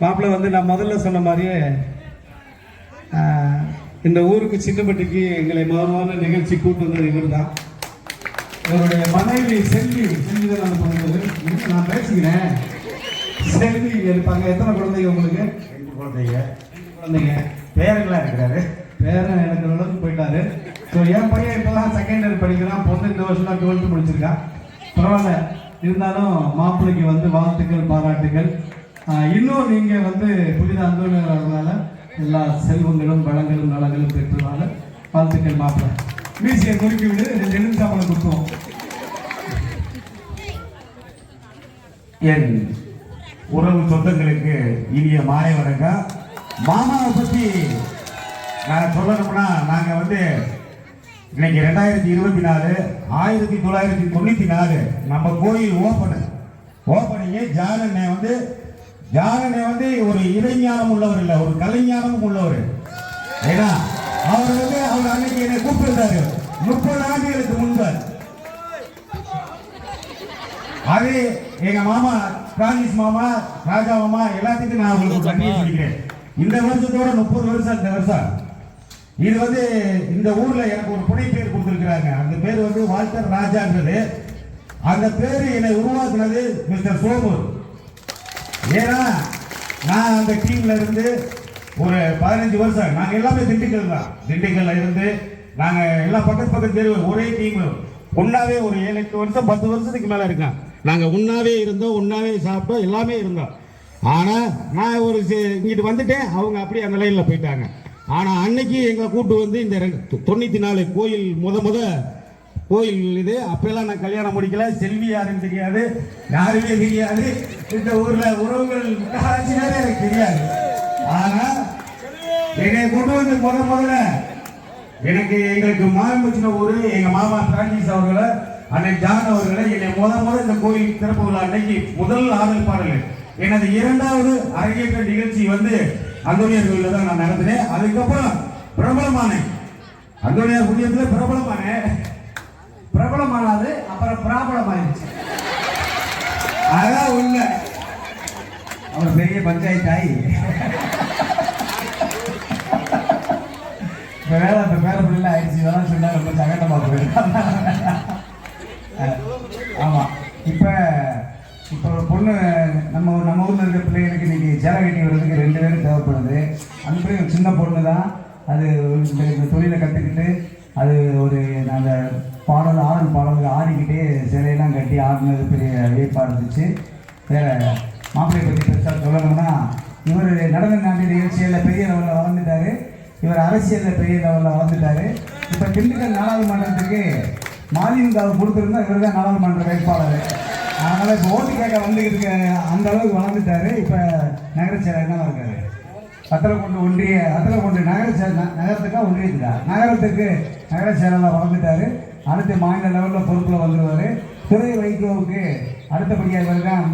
மாப்பிள்ளை வந்து நான் முதல்ல சொன்ன மாதிரியே இந்த ஊருக்கு சின்னப்பட்டிக்கு எங்களை மகமான நிகழ்ச்சி கூட்டு வந்தது இவர் தான் இவருடைய மனைவி செல்வி செல்வி தான் நான் பண்ணுறது நான் பேசுகிறேன் செல்வி இருப்பாங்க எத்தனை குழந்தைங்க உங்களுக்கு? ரெண்டு குழந்தைங்க. குழந்தைங்க. பேரெல்லாம் இருக்கிறாரு. பேரன் எனக்கு அளவுக்கு போயிட்டாரு. ஸோ என் பையன் இப்போதான் செகண்ட் இயர் படிக்கிறான். பொண்ணு இந்த வருஷம் தான் டுவெல்த்து முடிச்சிருக்கான். பரவாயில்ல. இருந்தாலும் மாப்பிள்ளைக்கு வந்து வாழ்த்துக்கள் பாராட்டுகள் இன்னும் நீங்கள் வந்து புனித அந்தோனியர்களால எல்லா செல்வங்களும் வளங்களும் நலங்களும் பெற்றதால வாழ்த்துக்கள் மாப்பிள்ளை மீசியை குறுக்கி விடு ரெண்டு எலுமிச்சாம்பளம் கொடுத்தோம் என் உறவு சொந்தங்களுக்கு இனிய மாலை வணக்கம். மாமாவை பற்றி நான் சொல்லணும்னா நாங்கள் வந்து இன்னைக்கு ரெண்டாயிரத்தி இருபத்தி நாலு ஆயிரத்தி தொள்ளாயிரத்தி தொண்ணூற்றி நாலு நம்ம கோயில் ஓப்பனு ஓப்பனிங்கே ஜானனை வந்து ஜானனை வந்து ஒரு இளைஞானம் உள்ளவர் இல்லை ஒரு கலைஞானமும் உள்ளவர். ஏன்னா அவர் வந்து அவர் அன்னைக்கு என்னை கூப்பிட்டுருந்தாரு. முப்பது ஆண்டுகளுக்கு முன்பு. அது எங்க மாமா பிரான்சிஸ் மாமா ராஜா மாமா எல்லாத்துக்கும் நான் உங்களுக்கு சொல்லிக்கிறேன். இந்த வருஷத்தோட முப்பது வருஷம் இந்த வருஷம். இது வந்து இந்த ஊர்ல எனக்கு ஒரு புனை பேர் கொடுத்துருக்காங்க அந்த பேர் வந்து வால்டர் ராஜான்றது அந்த பேர் என்னை உருவாக்குனது மிஸ்டர் சோமு. ஏன்னா நான் அந்த டீம்ல இருந்து ஒரு பதினஞ்சு வருஷம் நாங்கள் எல்லாமே திண்டுக்கல் தான். திண்டுக்கல்ல இருந்து நாங்கள் எல்லாம் பக்கத்து பக்கத்து தெரியும் ஒரே டீம் ஒன்னாவே ஒரு ஏழு எட்டு வருஷம் பத்து வருஷத்துக்கு மேலே இருக்கேன் நாங்கள் ஒன்றாவே இருந்தோம் ஒன்றாவே சாப்பிட்டோம் எல்லாமே இருந்தோம். ஆனால் நான் ஒரு இங்கிட்டு வந்துட்டேன் அவங்க அப்படியே அந்த லைனில் போயிட்டாங்க. ஆனால் அன்னைக்கு எங்களை கூட்டு வந்து இந்த ரெண்டு- தொண்ணூற்றி நாலு கோயில் முத முத கோயில் இது. அப்பெல்லாம் நான் கல்யாணம் முடிக்கல. செல்வி யாருன்னு தெரியாது. யாருமே தெரியாது. இந்த ஊரில் உறவுகள் முக்காட்சினாலே எனக்கு தெரியாது. ஆனால் என்னை கொண்டு வந்து முத முதல்ல எனக்கு எங்களுக்கு மாமிச்சின ஊரு எங்கள் மாமா பிரான்சிஸ் அவர்களை அன்னைக்கு ஜான் அவர்களை என்னை முத முதல் இந்த கோயில் திறப்பு விழா அன்னைக்கு முதல் ஆடல் பாடல். எனது இரண்டாவது அரங்கேற்ற நிகழ்ச்சி வந்து அந்தோனியார் கோயிலில் தான் நான் நடத்தினேன். அதுக்கப்புறம் பிரபலமானேன். அந்தோனியார் புண்ணியத்தில் பிரபலமானேன் பிரபலமானாது அப்புறம் பிராபலம் ஆயிடுச்சு அதான் உண்மை. அவர் பெரிய பஞ்சாயத்து ஆகி இப்போ வேலை இப்போ பேர பிள்ளை ஆயிடுச்சு. இதெல்லாம் சொன்னால் ரொம்ப சகட்டமாக போயிடும் ஆமாம் இப்போ இப்போ ஒரு பொண்ணு நம்ம ஊரில் இருக்கிற பிள்ளைகளுக்கு இன்றைக்கி சேலை கட்டி வர்றதுக்கு ரெண்டு பேரும் தேவைப்படுது. அன்பே ஒரு சின்ன பொண்ணு தான் அது இந்த தொழிலை கற்றுக்கிட்டு அது ஒரு நாங்கள் பாடல் ஆடல் பாடலுக்கு ஆடிக்கிட்டே சிலையெல்லாம் கட்டி ஆடினது பெரிய வியப்பாக இருந்துச்சு. வேறு மாப்பிள்ளை பற்றி பெருசாக சொல்லணும்னா இவர் நடன நாட்டு நிகழ்ச்சியில் பெரிய லெவலில் வளர்ந்துட்டார். இவர் அரசியலில் பெரிய லெவலில் வளர்ந்துட்டார். இப்போ திண்டுக்கல் நாடாளுமன்றத்துக்கு மாநிலங்காவை கொடுத்துருந்தா இவர் தான் நாடாளுமன்ற வேட்பாளர். அதனால் இப்போ ஓட்டு கேட்க வந்துக்கிட்டு இருக்க அந்த அளவுக்கு வளர்ந்துட்டாரு. இப்போ நகர செயலர் என்ன இருக்காரு. அத்தலக்குண்டு ஒன்றிய அத்தலக்குண்டு நகர செயல் ந- நகரத்துக்கா ஒன்றியத்துக்கா? நகரத்துக்கு நகர செயலாளர் வளர்ந்துட்டாரு. அடுத்து மாநில லெவலில் பொறுப்பில் வந்துடுவார் துறை வைகோவுக்கு அடுத்தபடியாக இவர் தான்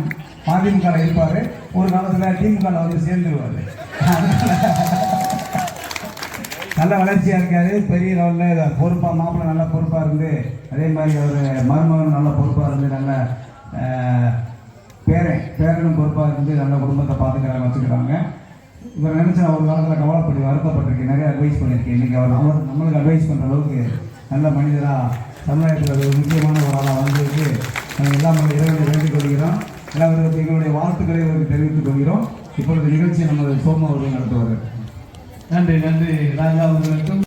மதிமுகவில் இருப்பார். ஒரு காலத்தில் திமுகவில் வந்து சேர்ந்துருவார். நல்ல வளர்ச்சியாக இருக்காரு. பெரிய லெவலில் பொறுப்பாக மாப்பிள்ளை நல்ல பொறுப்பாக இருந்து அதே மாதிரி அவர் மருமகன் நல்ல பொறுப்பாக இருந்து நல்ல பேரன் பேரனும் பொறுப்பாக இருந்து நல்ல குடும்பத்தை பார்த்துக்கிறாங்க வச்சுக்கிறாங்க இவர் நினச்சி நான் ஒரு காலத்தில் கவலைப்பட்டு வருத்தப்பட்டிருக்கேன். நிறைய அட்வைஸ் பண்ணியிருக்கேன் இன்றைக்கி அவர் அவர் நம்மளுக்கு அட்வைஸ் பண்ணுற அளவுக்கு நல்ல மனிதராக சமுதாயத்தில் ஒரு முக்கியமான ஒரு ஆளாக வந்திருக்கு. நாங்கள் எல்லா மக்கள் இறைவனை வேண்டிக் கொள்கிறோம். எல்லாவர்களுக்கு எங்களுடைய வாழ்த்துக்களை அவருக்கு தெரிவித்துக் கொள்கிறோம். இப்பொழுது நிகழ்ச்சி நமது சோமா அவர்கள் நடத்துவார்கள் நன்றி நன்றி. ராஜா அவர்களுக்கும்